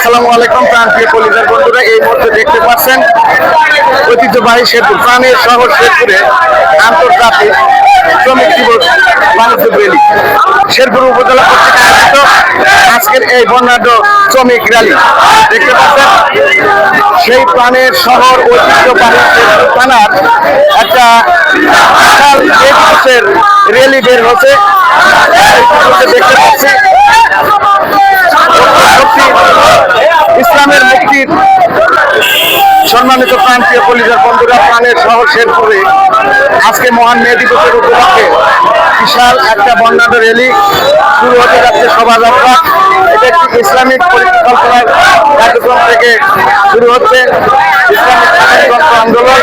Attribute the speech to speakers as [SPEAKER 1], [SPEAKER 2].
[SPEAKER 1] আসসালামু আলাইকুম প্রান্তীয় কলিজার বন্ধুরা, এই মুহূর্তে দেখতে পাচ্ছেন ঐতিহ্যবাহী শেরপুর প্রাণের শহর শেরপুরে আন্তর্জাতিক শ্রমিক দিবস বাণিজ্য র্যালি। শেরপুর উপজেলা কর্তৃক আয়োজিত আজকের এই বর্ণাঢ্য শ্রমিক র্যালি। দেখতে পাচ্ছেন, সেই প্রাণের শহর ঐতিহ্যবাহী শেরপুর থানার একটা বিশাল এই র্যালি বের হচ্ছে। দেখতে সম্মানিত প্রান্তীয় কলিজার বন্ধুরা, প্রাণের শহর শেরপুরে আজকে মহান মে দিবসের উপলক্ষে বিশাল একটা বর্ণাঢ্য র্যালি শুরু হতে যাচ্ছে শোভাযাত্রা। এটা একটি ইসলামিক পরিকল্পনার কার্যক্রম থেকে শুরু হচ্ছে। ইসলামিক আন্দোলন।